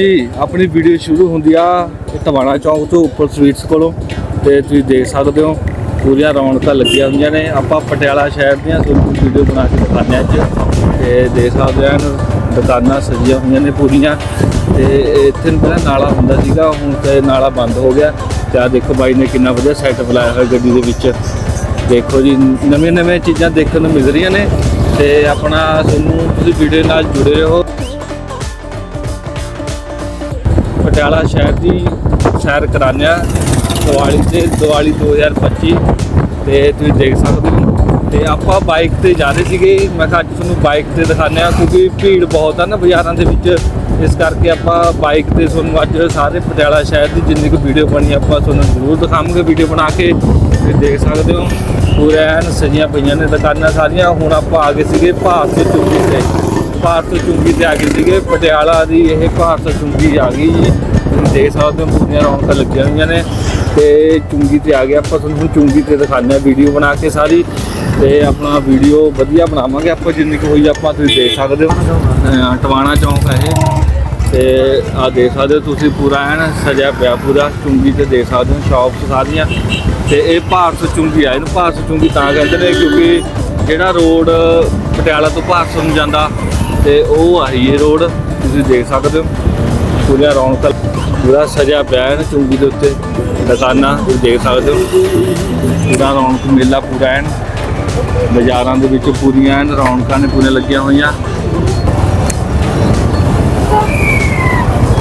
ਜੀ, ਆਪਣੀ ਵੀਡੀਓ ਸ਼ੁਰੂ ਹੁੰਦੀ ਆ ਟਵਾਣਾ ਚੌਂਕ ਤੋਂ ਉੱਪਰ ਸਵੀਟਸ ਕੋਲੋਂ ਤੇ ਤੁਸੀਂ ਦੇਖ ਸਕਦੇ ਹੋ, ਪੂਰੀਆਂ ਰੌਣਕਾਂ ਲੱਗੀਆਂ ਹੁੰਦੀਆਂ ਨੇ। ਆਪਾਂ ਪਟਿਆਲਾ ਸ਼ਹਿਰ ਦੀਆਂ ਤੁਹਾਨੂੰ ਵੀਡੀਓ ਬਣਾ ਕੇ ਦਿਖਾਉਂਦੇ ਹਾਂ ਅੱਜ। ਤੇ ਦੇਖ ਸਕਦੇ ਹੋ ਦੁਕਾਨਾਂ ਸਜੀਆਂ ਹੋਈਆਂ ਨੇ ਪੂਰੀਆਂ। ਤੇ ਇੱਥੇ ਪਹਿਲਾਂ ਨਾਲਾ ਹੁੰਦਾ ਸੀਗਾ, ਹੁਣ ਤੇ ਨਾਲਾ ਬੰਦ ਹੋ ਗਿਆ। ਤੇ ਆ ਦੇਖੋ ਬਾਈ ਨੇ ਕਿੰਨਾ ਵਧੀਆ ਸੈਟਅਪ ਲਾਇਆ ਹੋਇਆ ਗੱਡੀ ਦੇ ਵਿੱਚ। ਦੇਖੋ ਜੀ ਨਵੀਆਂ ਨਵੀਆਂ ਚੀਜ਼ਾਂ ਦੇਖਣ ਨੂੰ ਮਿਲ ਰਹੀਆਂ ਨੇ। ਤੇ ਆਪਣਾ ਤੁਹਾਨੂੰ ਤੁਸੀਂ ਵੀਡੀਓ ਨਾਲ ਜੁੜੇ ਰਹੋ। ਪਟਿਆਲਾ ਸ਼ਹਿਰ ਦੀ ਸੈਰ ਕਰਾਉਂਦੇ ਹਾਂ ਦੀਵਾਲੀ ਤੇ ਦੀਵਾਲੀ 2025 ਤੇ ਤੁਸੀਂ ਦੇਖ ਸਕਦੇ ਹੋ। ਤੇ ਆਪਾਂ ਬਾਈਕ ਤੇ ਜਾ ਰਹੇ ਸੀਗੇ। ਮੈਂ ਕਿਹਾ ਅੱਜ ਤੁਹਾਨੂੰ ਬਾਈਕ ਤੇ ਦਿਖਾਉਂਦੇ ਆ ਕਿਉਂਕਿ ਭੀੜ ਬਹੁਤ ਆ ਨਾ ਬਾਜ਼ਾਰਾਂ ਦੇ ਵਿੱਚ। ਇਸ ਕਰਕੇ ਆਪਾਂ ਬਾਈਕ ਤੇ ਤੁਹਾਨੂੰ ਅੱਜ ਸਾਰੇ ਪਟਿਆਲਾ ਸ਼ਹਿਰ ਦੀ ਜਿੰਨੀ ਕੁ ਵੀਡੀਓ ਬਣੀ ਆਪਾਂ ਤੁਹਾਨੂੰ ਜ਼ਰੂਰ ਦਿਖਾਵਾਂਗੇ ਵੀਡੀਓ ਬਣਾ ਕੇ। ਤੁਸੀਂ ਦੇਖ ਸਕਦੇ ਹੋ, ਪੂਰੇ ਐਨ ਸਜੀਆਂ ਪਈਆਂ ਨੇ ਦੁਕਾਨਾਂ ਸਾਰੀਆਂ। ਹੁਣ ਆਪਾਂ ਆ ਗਏ ਸੀਗੇ ਭਾਰਤ ਚੁੰਗੀ ਤੇ। ਭਾਰਤ ਚੁੰਗੀ ਤੇ ਆ ਗਏ ਸੀਗੇ, ਪਟਿਆਲਾ ਦੀ ਇਹ ਭਾਰਤ ਚੁੰਗੀ ਆ ਗਈ ਜੀ। ਤੁਸੀਂ ਦੇਖ ਸਕਦੇ ਹੋ ਪੂਰੀਆਂ ਰੌਣਕਾਂ ਲੱਗੀਆਂ ਹੋਈਆਂ ਨੇ। ਤੇ ਚੁੰਗੀ ਤੇ ਆ ਗਏ, ਆਪਾਂ ਤੁਹਾਨੂੰ ਚੁੰਗੀ ਤੇ ਦਿਖਾਉਂਦੇ ਆ ਵੀਡੀਓ ਬਣਾ ਕੇ ਸਾਰੀ। ਤੇ ਆਪਣਾ ਵੀਡੀਓ ਵਧੀਆ ਬਣਾਵਾਂਗੇ ਆਪਾਂ, ਜਿੰਨੀ ਕੁ ਹੋਈ ਆਪਾਂ ਤੁਸੀਂ ਦੇਖ ਸਕਦੇ ਹੋ। ਟਵਾਣਾ ਚੌਂਕ ਹੈ ਇਹ। ਤੇ ਆ ਦੇਖ ਸਕਦੇ ਹੋ, ਤੁਸੀਂ ਪੂਰਾ ਐਨ ਸਜਿਆ ਪਿਆ ਪੂਰਾ, ਚੁੰਗੀ ਤੇ ਦੇਖ ਸਕਦੇ ਹੋ ਸ਼ਾਪਸ ਸਾਰੀਆਂ। ਤੇ ਇਹ ਭਾਰਤ ਚੁੰਗੀ ਆ, ਇਹਨੂੰ ਭਾਰਤ ਚੁੰਗੀ ਤਾਂ ਕਹਿੰਦੇ ਨੇ, ਕਿਉਂਕਿ ਜਿਹੜਾ ਰੋਡ ਪਟਿਆਲਾ ਤੋਂ ਭਾਰਤ ਨੂੰ ਜਾਂਦਾ ਤੇ ਉਹ ਆਹੀ ਇਹ ਰੋਡ, ਤੁਸੀਂ ਦੇਖ ਸਕਦੇ ਹੋ। ਪੂਰੀਆਂ ਰੌਣਕਾਂ, ਪੂਰਾ ਸਜਿਆ ਪਿਆ ਹੈ ਚੁੰਗੀ ਦੇ ਉੱਤੇ। ਦੁਕਾਨਾਂ, ਤੁਸੀਂ ਦੇਖ ਸਕਦੇ ਹੋ। ਪੂਰਾ ਰੌਣਕ, ਮੇਲਾ ਪੂਰਾ ਐਨ ਬਾਜ਼ਾਰਾਂ ਦੇ ਵਿੱਚ ਪੂਰੀਆਂ ਐਨ ਰੌਣਕਾਂ ਨੇ ਪੂਰੀਆਂ ਲੱਗੀਆਂ ਹੋਈਆਂ।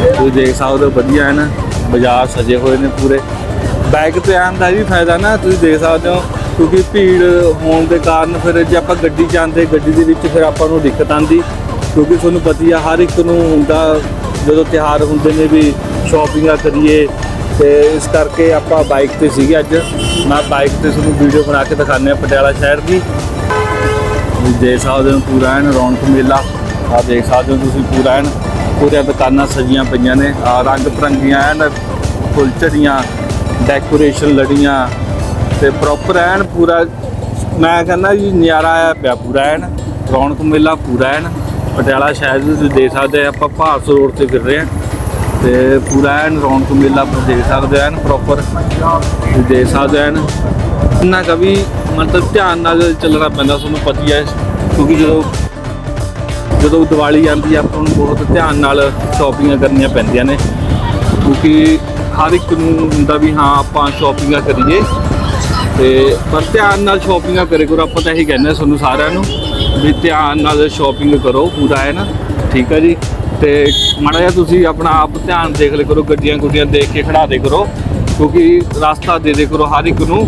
ਤੁਸੀਂ ਦੇਖ ਸਕਦੇ ਹੋ, ਵਧੀਆ ਹੈ ਨਾ। ਬਾਜ਼ਾਰ ਸਜੇ ਹੋਏ ਨੇ ਪੂਰੇ। ਬਾਈਕ ਤੇ ਆਉਣ ਦਾ ਵੀ ਫਾਇਦਾ ਨਾ, ਤੁਸੀਂ ਦੇਖ ਸਕਦੇ ਹੋ। ਕਿਉਂਕਿ ਭੀੜ ਹੋਣ ਦੇ ਕਾਰਨ ਫਿਰ ਜੇ ਆਪਾਂ ਗੱਡੀ ਜਾਂਦੇ, ਗੱਡੀ ਦੇ ਵਿੱਚ ਫਿਰ ਆਪਾਂ ਨੂੰ ਦਿੱਕਤ ਆਂਦੀ ਕਿਉਂਕਿ ਤੁਹਾਨੂੰ ਪਤੀ ਆ, ਹਰ ਇੱਕ ਨੂੰ ਹੁੰਦਾ ਜਦੋਂ ਤਿਉਹਾਰ ਹੁੰਦੇ ਨੇ ਵੀ ਸ਼ਾਪਿੰਗਾਂ ਕਰੀਏ ਤੇ ਇਸ ਕਰਕੇ ਆਪਾਂ ਬਾਈਕ ਤੇ ਸੀਗੇ ਅੱਜ। ਮੈਂ ਬਾਈਕ ਤੇ ਤੁਹਾਨੂੰ ਵੀਡੀਓ ਬਣਾ ਕੇ ਦਿਖਾਉਂਦੇ ਆ ਪਟਿਆਲਾ ਸ਼ਹਿਰ ਦੀ। ਤੁਸੀਂ ਦੇਖ ਸਕਦੇ ਹੋ ਪੂਰਾ ਐਨ ਰੌਣਕ ਮੇਲਾ। ਆ ਦੇਖ ਸਕਦੇ ਹੋ ਤੁਸੀਂ ਪੂਰਾ ਐਨ। ਪੂਰੀਆਂ ਦੁਕਾਨਾਂ ਸਜੀਆਂ ਪਈਆਂ ਨੇ। ਆ ਰੰਗ ਬਰੰਗੀਆਂ ਐਨ ਫੁੱਲਝੜੀਆਂ ਡੈਕੋਰੇਸ਼ਨ ਲੜੀਆਂ ਤੇ ਪ੍ਰੋਪਰ ਐਨ ਪੂਰਾ ਮੈਂ ਕਹਿੰਦਾ ਜੀ, ਨਜ਼ਾਰਾ ਆਇਆ ਪਿਆ ਪੂਰਾ ਐਨ। ਰੌਣਕ ਮੇਲਾ ਪੂਰਾ ਐਨ। ਪਟਿਆਲਾ ਸ਼ਹਿਰ ਦੇ ਤੁਸੀਂ ਦੇਖ ਸਕਦੇ ਆ, ਆਪਾਂ ਭਾਰਤ ਰੋਡ ਤੇ ਫਿਰ ਰਹੇ ਹਾਂ ਤੇ ਪੂਰਾ ਐਨ ਰੌਣਕ ਮੇਲਾ ਆਪਾਂ ਦੇਖ ਸਕਦੇ ਐਨ ਪ੍ਰੋਪਰ ਤੁਸੀਂ ਦੇਖ ਸਕਦੇ ਐਨ। ਇੰਨਾ ਕੁ ਵੀ ਮਤਲਬ ਧਿਆਨ ਨਾਲ ਚੱਲਣਾ ਪੈਂਦਾ, ਤੁਹਾਨੂੰ ਪਤਾ ਹੀ ਹੈ, ਕਿਉਂਕਿ ਜਦੋਂ ਜਦੋਂ ਦੀਵਾਲੀ ਆਉਂਦੀ ਆ, ਆਪਾਂ ਨੂੰ ਬਹੁਤ ਧਿਆਨ ਨਾਲ ਸ਼ਾਪਿੰਗਾਂ ਕਰਨੀਆਂ ਪੈਂਦੀਆਂ ਨੇ। ਕਿਉਂਕਿ ਹਰ ਇੱਕ ਨੂੰ ਹੁੰਦਾ ਵੀ ਹਾਂ, ਆਪਾਂ ਸ਼ਾਪਿੰਗਾਂ ਕਰੀਏ। ਤੇ ਪਰ ਧਿਆਨ ਨਾਲ ਸ਼ਾਪਿੰਗਾਂ ਕਰੇ ਕਰੋ, ਆਪਾਂ ਤਾਂ ਇਹੀ ਕਹਿੰਦੇ ਹਾਂ ਤੁਹਾਨੂੰ ਸਾਰਿਆਂ ਨੂੰ। ਵੀ ਧਿਆਨ ਨਾਲ ਸ਼ਾਪਿੰਗ ਕਰੋ, ਪੂਰਾ ਹੈ ਨਾ? ਠੀਕ ਹੈ ਜੀ? ਤੇ ਮਾੜਾ ਜਿਹਾ ਤੁਸੀਂ ਆਪਣਾ ਆਪ ਧਿਆਨ ਦੇਖ ਲਿਆ ਕਰੋ, ਗੱਡੀਆਂ ਗੁੱਡੀਆਂ ਦੇਖ ਕੇ ਖੜਾ ਦੇ ਕਰੋ, ਕਿਉਂਕਿ ਰਸਤਾ ਦੇ ਦੇ ਕਰੋ ਹਰ ਇੱਕ ਨੂੰ।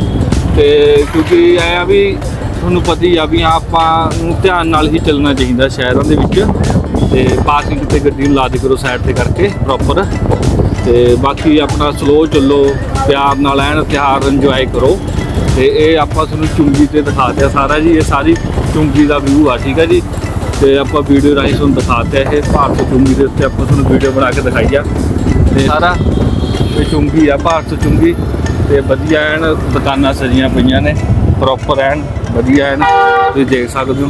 ਤੇ ਕਿਉਂਕਿ ਐ ਆ ਵੀ ਤੁਹਾਨੂੰ ਪਤਾ ਹੀ ਆ ਵੀ ਆਪਾਂ ਨੂੰ ਧਿਆਨ ਨਾਲ ਹੀ ਚੱਲਣਾ ਚਾਹੀਦਾ ਸ਼ਹਿਰਾਂ ਦੇ ਵਿੱਚ। ਤੇ ਪਾਰਕਿੰਗ ਤੇ ਗੱਡੀ ਨੂੰ ਲਾ ਦੇ ਕਰੋ ਸਾਈਡ ਤੇ ਕਰਕੇ ਪ੍ਰੋਪਰ ਤੇ ਬਾਕੀ ਆਪਣਾ ਸਲੋ ਚੱਲੋ, ਪਿਆਰ ਨਾਲ ਐਨ ਤਿਉਹਾਰ ਇੰਜੋਏ ਕਰੋ। ਤੇ ਇਹ ਆਪਾਂ ਤੁਹਾਨੂੰ ਚੁੰਗੀ ਤੇ ਦਿਖਾ ਦਿਆ ਸਾਰਾ ਜੀ, ਇਹ ਸਾਰੀ ਚੁੰਗੀ ਦਾ ਵਿਊ ਆ, ਠੀਕ ਹੈ ਜੀ? ਤੇ ਆਪਾਂ ਵੀਡੀਓ ਰਾਹੀਂ ਤੁਹਾਨੂੰ ਦਿਖਾਤੇ ਇਹ ਭਾਰਤ ਚੁੰਗੀ ਦੇ ਉੱਤੇ ਆਪਾਂ ਤੁਹਾਨੂੰ ਵੀਡੀਓ ਬਣਾ ਕੇ ਦਿਖਾਈ ਆ। ਤੇ ਸਾਰਾ ਇਹ ਚੁੰਗੀ ਆ, ਭਾਰਤ ਚੁੰਗੀ। ਤੇ ਵਧੀਆ ਐਨ ਦੁਕਾਨਾਂ ਸਜੀਆਂ ਪਈਆਂ ਨੇ ਪ੍ਰੋਪਰ ਐਨ, ਵਧੀਆ ਐਨ। ਤੁਸੀਂ ਦੇਖ ਸਕਦੇ ਹੋ,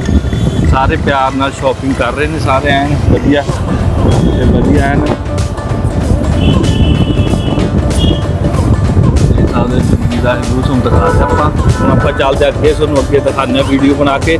ਸਾਰੇ ਪਿਆਰ ਨਾਲ ਸ਼ਾਪਿੰਗ ਕਰ ਰਹੇ ਨੇ ਸਾਰੇ ਐਨ, ਵਧੀਆ। ਤੇ ਵਧੀਆ ਐਨ। ਦਾ ਵਿਊ ਤੁਹਾਨੂੰ ਦਿਖਾ ਦਿੱਤਾ ਆਪਾਂ। ਹੁਣ ਆਪਾਂ ਚੱਲਦੇ ਅੱਗੇ, ਤੁਹਾਨੂੰ ਅੱਗੇ ਦਿਖਾਉਂਦੇ ਆ ਵੀਡੀਓ ਬਣਾ ਕੇ।